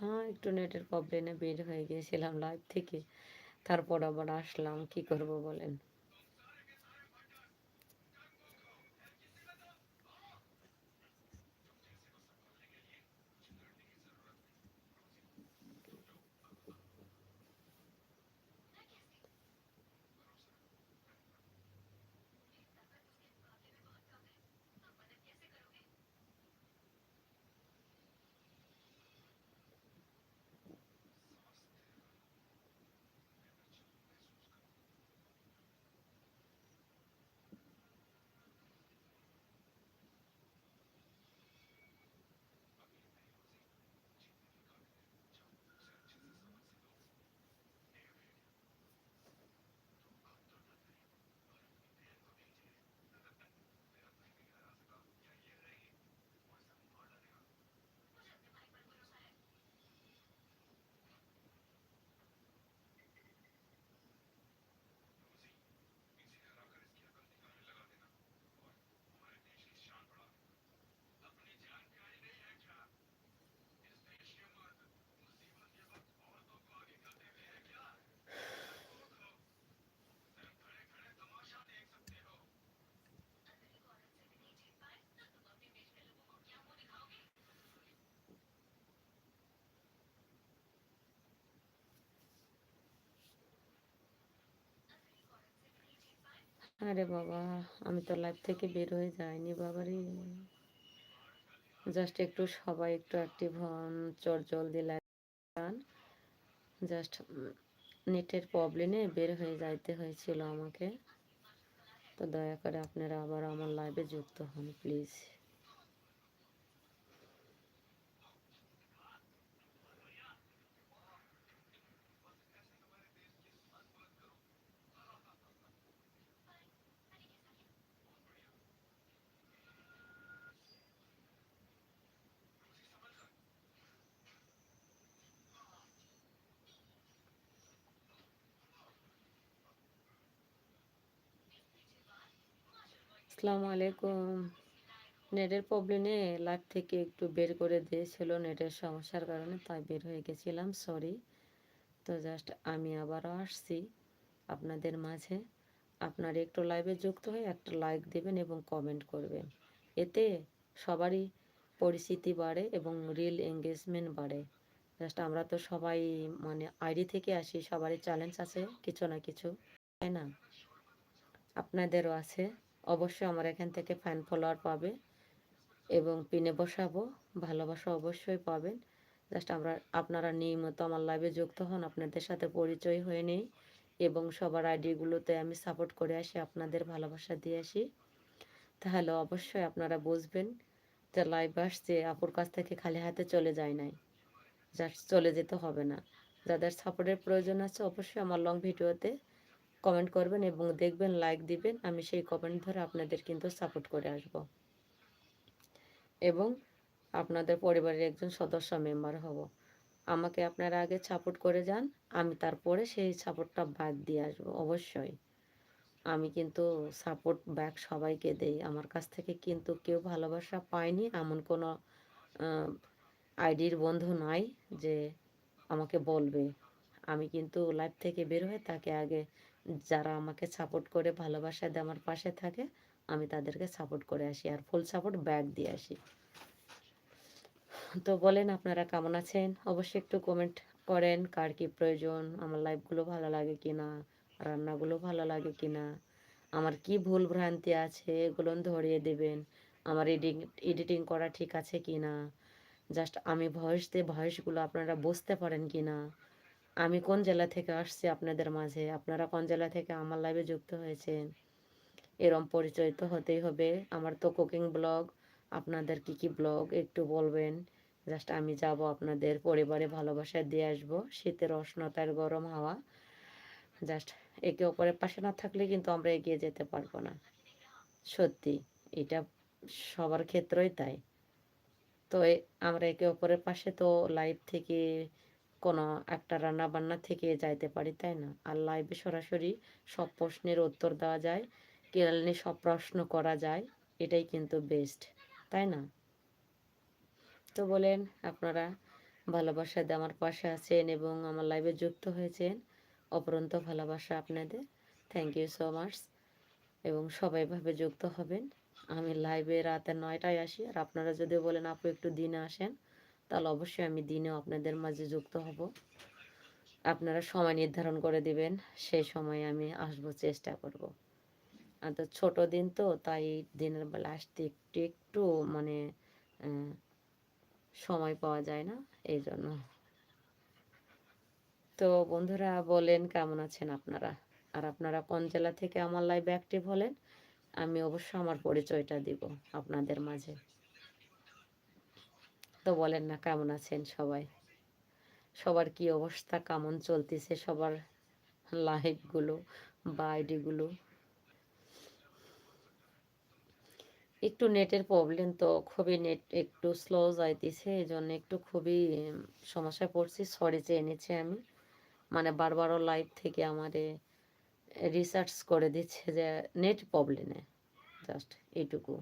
হ্যাঁ একটু নেটের প্রবলেমে বের হয়ে গিয়েছিলাম লাইভ থেকে। তারপর আবার আসলাম, কি করব বলেন? আরে বাবা, আমি তো লাইভ থেকে বের হয়ে যাইনি বাবারে। জাস্ট একটু সবাই একটু অ্যাক্টিভ হন, চট জলদি লাইভ জাস্ট নেটের প্রবলেমে বের হয়ে যাইতে হয়েছিল আমাকে। তো দয়া করে আপনারা আবার আমার লাইভে যুক্ত হন প্লিজ আসসালামু আলাইকুম। নেটের প্রবলেমে লাইভ থেকে একটু বের করে দিয়েছিল নেটের সমস্যার কারণে, তাই বের হয়ে গেছিলাম সরি তো জাস্ট আমি আবারও আসছি আপনাদের মাঝে। আপনারা একটু লাইভে যুক্ত হয়ে একটা লাইক দেবেন এবং কমেন্ট করবেন। এতে সবারই পরিচিতি বাড়ে এবং রিল এঙ্গেজমেন্ট বাড়ে। জাস্ট আমরা তো সবাই মানে আইডি থেকে আসি, সবারই চ্যালেঞ্জ আছে, কিছু না কিছু, তাই না? আপনাদেরও আছে। অবশ্যই আমার এখান থেকে ফ্যান ফলোয়ার পাবে এবং পিনে বসাবো, ভালোবাসা অবশ্যই পাবেন। জাস্ট আমরা, আপনারা নিয়মিত আমার লাইভে যুক্ত হন, আপনাদের সাথে পরিচয় হয়ে নেই এবং সবার আইডিগুলোতে আমি সাপোর্ট করে আসি, আপনাদের ভালোবাসা দিয়ে আসি। তাহলে অবশ্যই আপনারা বুঝবেন যে লাইভ আসছে, আপুর কাছ থেকে খালি হাতে চলে যায় নাই। জাস্ট চলে যেতে হবে না। যাদের সাপোর্টের প্রয়োজন আছে, অবশ্যই আমার লং ভিডিওতে কমেন্ট করবেন এবং দেখবেন লাইক দিবেন, আমি সেই কমেন্ট ধরে আপনাদের কিন্তু সাপোর্ট করে আসব। এবং আপনাদের পরিবারের একজন সদস্য মেম্বার হব। আমাকে আপনারা আগে সাপোর্ট করে যান, আমি তারপরে সেই সাপোর্টটা ব্যাক দিয়ে আসব, অবশ্যই। আমি কিন্তু সাপোর্ট ব্যাক সবাইকে দেই। আমার কাছ থেকে কিন্তু কেউ ভালোবাসা পায়নি, এমন কোনো আইডির বন্ধু নাই যে আমাকে বলবে। আমি কিন্তু লাইভ থেকে বের হয়ে তাকে আগে যারা আমাকে সাপোর্ট করে, ভালোবাসা দিয়ে আমার পাশে থাকে, আমি তাদেরকে সাপোর্ট করে আসি আর ফুল সাপোর্ট ব্যাক দিয়ে আসি। তো বলেন আপনারা কেমন আছেন? অবশ্যই একটু কমেন্ট করেন, কার কি প্রয়োজন, আমার লাইফগুলো ভালো লাগে কি না রান্নাগুলো ভালো লাগে কি না আমার কি ভুল ভ্রান্তি আছে, এগুলো ধরিয়ে দেবেন, আমার এডিং এডিটিং করা ঠিক আছে কি না জাস্ট আমি ভয়েস দিয়ে ভয়েসগুলো আপনারা বুঝতে পারেন কি না আমি কোন জেলা থেকে আসছি আপনাদের মাঝে? আপনারা কোন জেলা থেকে আমার লাইভে যুক্ত হয়েছেন? এরম পরিচয় তো হতেই হবে। আমার তো কুকিং ব্লগ আপনাদের কি কি ব্লগ একটু বলবেন? জাস্ট আমি যাব আপনাদের পরিবারে ভালোবাসা দিয়ে আসব। শীতের উষ্ণতার গরম হাওয়া। জাস্ট একে অপরের পাশে না থাকলে কিন্তু আমরা এগিয়ে যেতে পারব না। সত্যি, এটা সবার ক্ষেত্রেই তাই। তো আমরা একে অপরের পাশে তো লাইভ থেকে কোনো একটা রান্না বান্না থেকে যাইতে পারি, তাই না? আর লাইভে সরাসরি সব প্রশ্নের উত্তর দেওয়া যায়, কেরালি সব প্রশ্ন করা যায়, এটাই কিন্তু বেস্ট তাই না? তো বলেন আপনারা, ভালোবাসা দিয়ে আমার পাশে আছেন এবং আমার লাইভে যুক্ত হয়েছেন, অপরন্ত ভালোবাসা আপনাদের থ্যাংক ইউ সো মাচ এবং সবাই ভাবে যুক্ত হবেন। আমি লাইভে রাতে নয়টায় আসি, আর আপনারা যদি বলেন আপু একটু দিনে আসেন তাহলে অবশ্যই আমি দিনেও আপনাদের মাঝে যুক্ত হব। আপনারা সময় নির্ধারণ করে দিবেন, সেই সময় আমি আসব, চেষ্টা করব। আর তো ছোটো দিন তো, তাই দিনের বেলা আসতে একটু একটু মানে সময় পাওয়া যায় না, এই জন্য। তো বন্ধুরা বলেন, কেমন আছেন আপনারা? আর আপনারা কোন জেলা থেকে আমার লাইভ অ্যাক্টিভ হলেন? আমি অবশ্য আমার পরিচয়টা দিব আপনাদের মাঝে। তো বলেন না কেমন আছেন সবাই? সবার কি অবস্থা? কেমন চলতেছে সবার লাইভগুলো বা আইডিগুলো একটু নেটের প্রবলেম তো, খুবই নেট একটু স্লো যাইতেছে এই জন্য একটু খুবই সমস্যায় পড়ছি। সরি চেয়ে নিচ্ছি আমি। মানে বারবারও লাইভ থেকে আমারে রিসার্চ করে দিচ্ছে যে নেট প্রবলেমে জাস্ট এইটুকু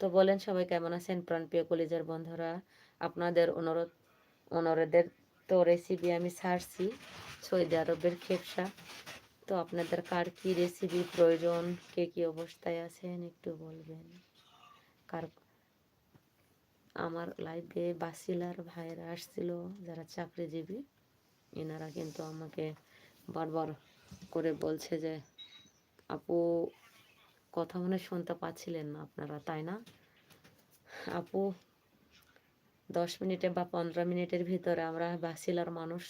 তো বলেন সবাই কেমন আছেন? প্রাণপ্রিয় কলিজার বন্ধুরা আপনাদের অনুরোধ, অনুরোধের তো রেসিপি আমি ছাড়ছি, সৌদি আরবের খেপসা। তো আপনাদের কার কি রেসিপি প্রয়োজন, কে কি অবস্থায় আছেন একটু বলবেন? কার আমার লাইফে বাসিলার ভাইয়েরা আসছিল, যারা চাকরিজীবী, এনারা কিন্তু আমাকে বারবার করে বলছে যে, আপু, কথা মনে শুনতে পাচ্ছিলেন না আপনারা, তাই না? আপু দশ মিনিটে বা পনেরো মিনিটের ভিতরে আমরা বাসিলার মানুষ,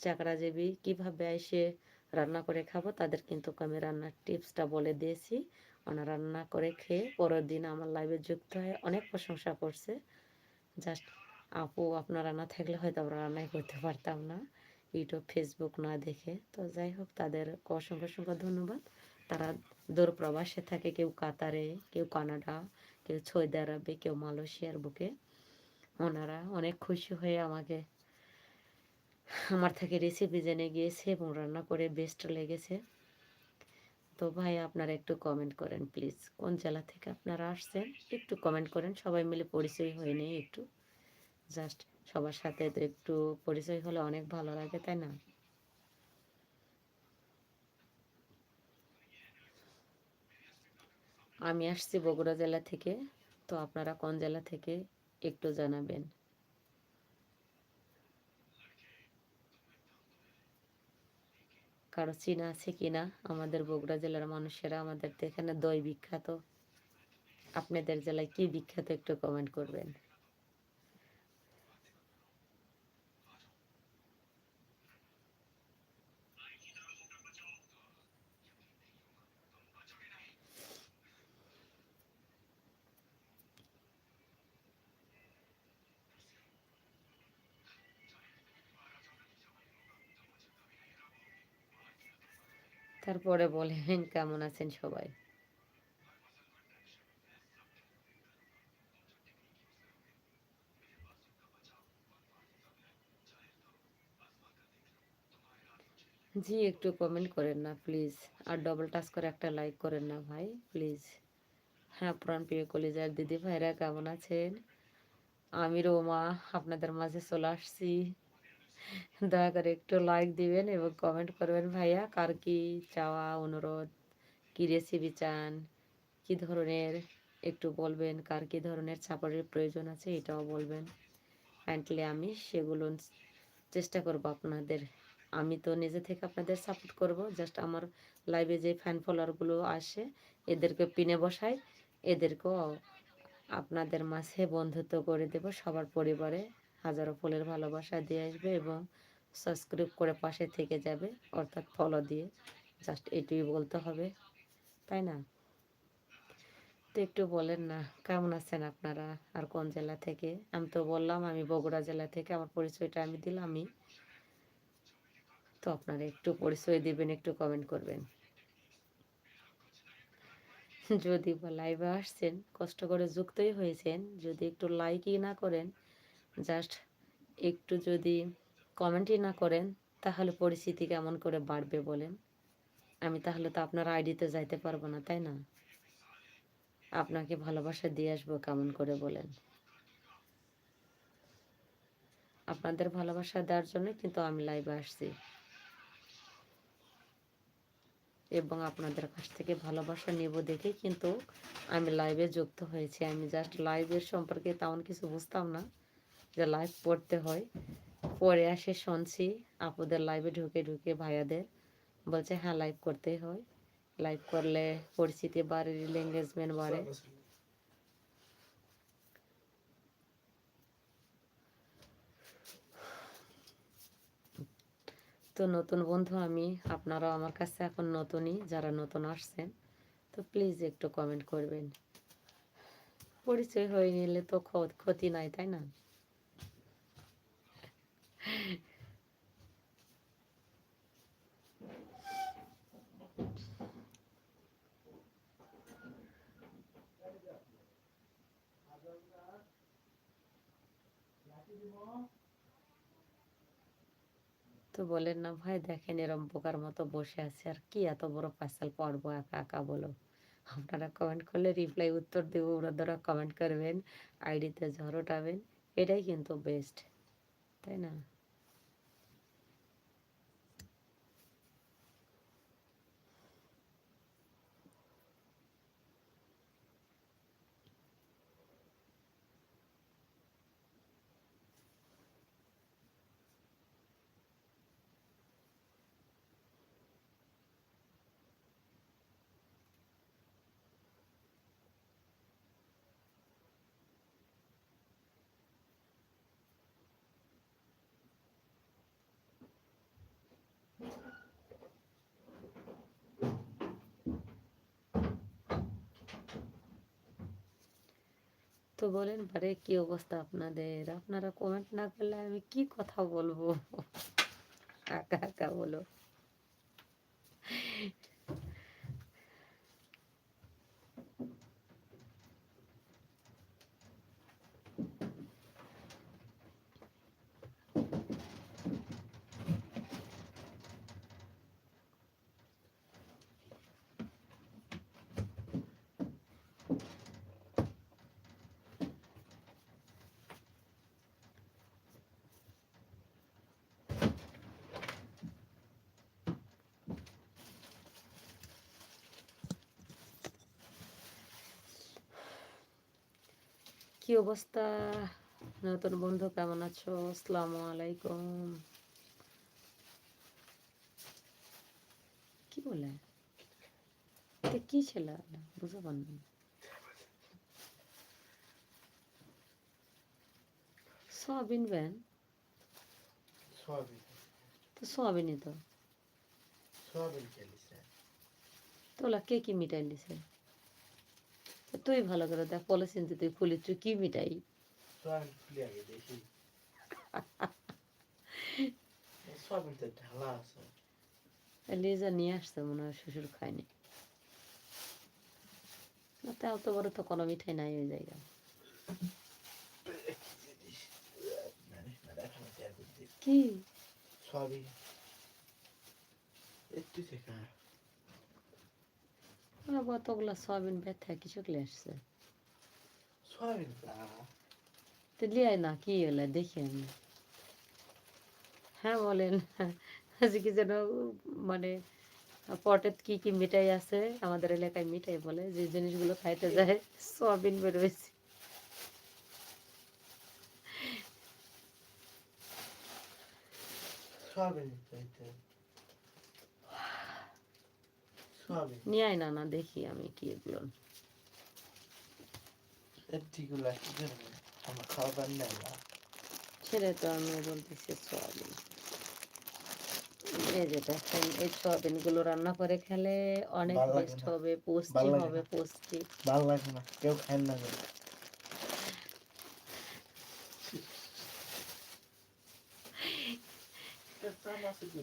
চাকরাজীবী কীভাবে এসে রান্না করে খাব তাদের কিন্তু আমি রান্নার টিপসটা বলে দিয়েছি। ওনারা রান্না করে খেয়ে পরের দিন আমার লাইভে যুক্ত হয়ে অনেক প্রশংসা করছে। জাস্ট আপু, আপনারা না থাকলে হয়তো আমরা রান্নাই করতে পারতাম না। ইউটিউব ফেসবুক না দেখে। তো যাই হোক, তাদের অসংখ্য অসংখ্য ধন্যবাদ। তারা দূর প্রবাসে থাকে, কেউ কাতারে, কেউ কানাডা, কেউ সৌদি আরবে, কেউ মালয়েশিয়ার বুকে। ওনারা অনেক খুশি হয়ে আমাকে, আমার থেকে রেসিপি জেনে গিয়েছে এবং রান্না করে বেস্ট লেগেছে। তো ভাই, আপনারা একটু কমেন্ট করেন প্লিজ কোন জেলা থেকে আপনারা আসছেন? একটু কমেন্ট করেন। সবাই মিলে পরিচয় হয়ে নেই একটু। জাস্ট সবার সাথে তো একটু পরিচয় হলে অনেক ভালো লাগে, তাই না? আমি আসছি বগুড়া জেলা থেকে। তো আপনারা কোন জেলা থেকে একটু জানাবেন। কারও চিনা আছে কিনা? আমাদের বগুড়া জেলার মানুষেরা আমাদের তো এখানে দই বিখ্যাত। আপনাদের জেলায় কি বিখ্যাত একটু কমেন্ট করবেন। তারপরে বলেন, কেমন আছেন সবাই? জি, একটু কমেন্ট করেন না প্লিজ আর ডবল টাচ করে একটা লাইক করেন না ভাই প্লিজ হ্যাঁ প্রাণ প্রিয় কলিজার দিদি ভাইরা কেমন আছেন? আমি রোমা, আপনাদের মাঝে চলে আসছি। দয়া করে একটু লাইক দিবেন এবং কমেন্ট করবেন, ভাইয়া, কার কি চাওয়া, অনুরোধ? কি রেসিপি চান? কি ধরনের? একটু বলবেন, কার কি ধরনের সাপোর্টের প্রয়োজন আছে, এটাও বলবেন। কাইন্ডলি আমি সেগুলো চেষ্টা করব আপনাদের। আমি তো নিজে থেকে আপনাদের সাপোর্ট করব জাস্ট আমার লাইভে যে ফ্যান ফলোয়ারগুলো আসে, এদেরকে পিনে বসাই, এদেরকেও আপনাদের মাঝে বন্ধুত্ব করে দেব সবার পরিবারে। হাজারো ফুলের ভালোবাসা দিয়ে আসবে এবং সাবস্ক্রাইব করে পাশে থেকে যাবে, অর্থাৎ ফলো দিয়ে। জাস্ট এটুই বলতে হবে, তাই না? তো একটু বলেন না, কেমন আছেন আপনারা? আর কোন জেলা থেকে? আমি তো বললাম, আমি বগুড়া জেলা থেকে, আমার পরিচয়টা আমি দিলামই। তো আপনারা একটু পরিচয় দিবেন, একটু কমেন্ট করবেন। যদি লাইভে আসছেন, কষ্ট করে যুক্তই হয়েছেন, যদি একটু লাইকই না করেন জাস্ট একটু যদি কমেন্টই না করেন, তাহলে পরিস্থিতি কেমন করে বাড়বে বলেন? আমি তাহলে তো আপনার আইডিতে যাইতে পারব না, তাই না? আপনাকে ভালোবাসা দিয়ে আসব কেমন করে বলেন? আপনাদের ভালোবাসা দেওয়ার জন্য কিন্তু আমি লাইভে আসছি। এবং আপনাদের কাছ থেকে ভালোবাসা নেব দেখে কিন্তু আমি লাইভে যুক্ত হয়েছি। আমি জাস্ট লাইভের সম্পর্কে তেমন কিছু বুঝতাম না। যে লাইভ পড়তে হয়। পরে আসে শুনছি আপুদের লাইভে ঢুকে ঢুকে ভাইয়াদের। বলছে হ্যাঁ লাইভ করতেই হয়। লাইভ করলে পরিচিতি বাড়ে রিল এঙ্গেজমেন্ট বাড়ে। তো নতুন বন্ধু আমি, আপনারাও আমার কাছে এখন নতুনই, যারা নতুন আসছেন, তো প্লিজ একটু কমেন্ট করবেন। পরিচয় হয়ে নিলে তো ক্ষতি নাই, তাই না? তো বলেন না ভাই, দেখেন এরম পোকার মতো বসে আছে, আর কি এত বড় পার্সেল পড়ব একা একা বলো? আপনারা কমেন্ট করলে রিপ্লাই উত্তর দেবো ওনারা কমেন্ট করবেন আইডিতে ঝড় ওঠাবেন, এটাই কিন্তু বেস্ট তাই না? তো বলেন, বারে, কি অবস্থা আপনাদের? আপনারা কমেন্ট না করলে আমি কি কথা বলব? একা একা বলো। কি অবস্থা? নতুন বন্ধু কেমন আছো? আসসালামু আলাইকুম। কি বলে? এটা কি ছিল? বুঝতে পারলাম সোয়াবিন ব্যান? সোয়াবিন। তো সয়াবিনই তো। সোয়াবিন তোলা কে কি মিটাই দিছে তুই ভালো করে দেখ পলিসিন তুই খুলি তুই কি মিটাই? লিজা নিয়ে আসছে মনে হয় শ্বশুর খায়নি। তাও তো বড় তো কোনো মিঠাই নাই ওই জায়গা কি? সবই। একটু ওরা কতগুলো সয়াবিন ব্যথা কিছু লে আসছে। সোয়াবিন তা? লিয়াই না কি হলে দেখি আমি। হ্যাঁ বলেন। আজকে কি যেন মানে পটের কি কি মিঠাই আছে আমাদের এলাকায় মিঠাই বলে যে জিনিসগুলো খাইতে যায় সয়াবিন বেরোয়েছে সোয়াবিন পাইতে সোয়াবিন নিয়ে আয় না না দেখি আমি কি এগুলো। ছেড়ে তো আমি বলতেছি সোয়াবিন। এই যে দেখেন এই সোয়াবিনগুলো রান্না করে খেলে অনেক বেস্ট হবে পুষ্টি হবে পুষ্টি। ভালো লাগে না? কেউ খায় না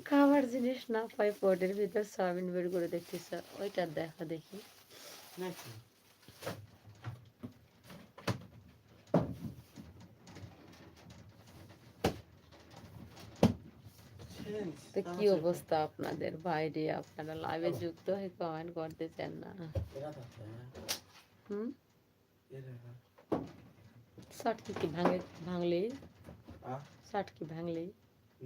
খাবার জিনিস না পাই পটের ভিতর সয়াবিন বের করে দেখতেছ। ওইটা দেখা দেখি। নাকি তো কি অবস্থা আপনাদের বাইরে? আপনারা লাইভে যুক্ত হয়ে কমেন্ট করতেছেন না? হুম? শর্ট কি কি ভাঙে ভাঙলে হ্যাঁ? শার্ট কি ভাঙলি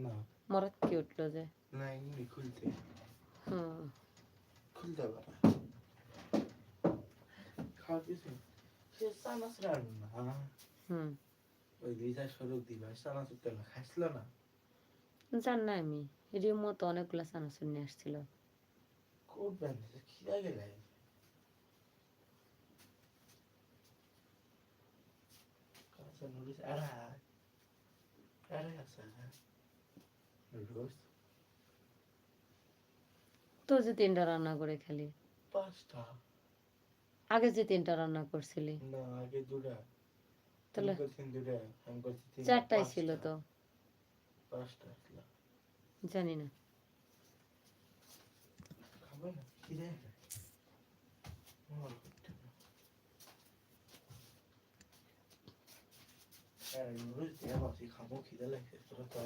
না। মরদ কি উঠল যে? না এমনি খুলতে হুম খুলতে পারে। খাওয়া কিছু সে রান্না। না হুম। ওই লিজা সরক দিবা তেল খাইছিল না? জান না আমি রিমো তো অনেকগুলো চানাচুর নিয়ে আসছিল। কোট খিদা কাঁচা নুডলস তো যে তিনটা রান্না করে খেলি। পাঁচটা? আগে যে তিনটা রান্না করছিলি। না আগে দুটা। তাহলে দুটা আমি করছি তিনটা চারটাই ছিল তো। পাঁচটা জানি না। খাবে না? খিদে খাব তোরা তো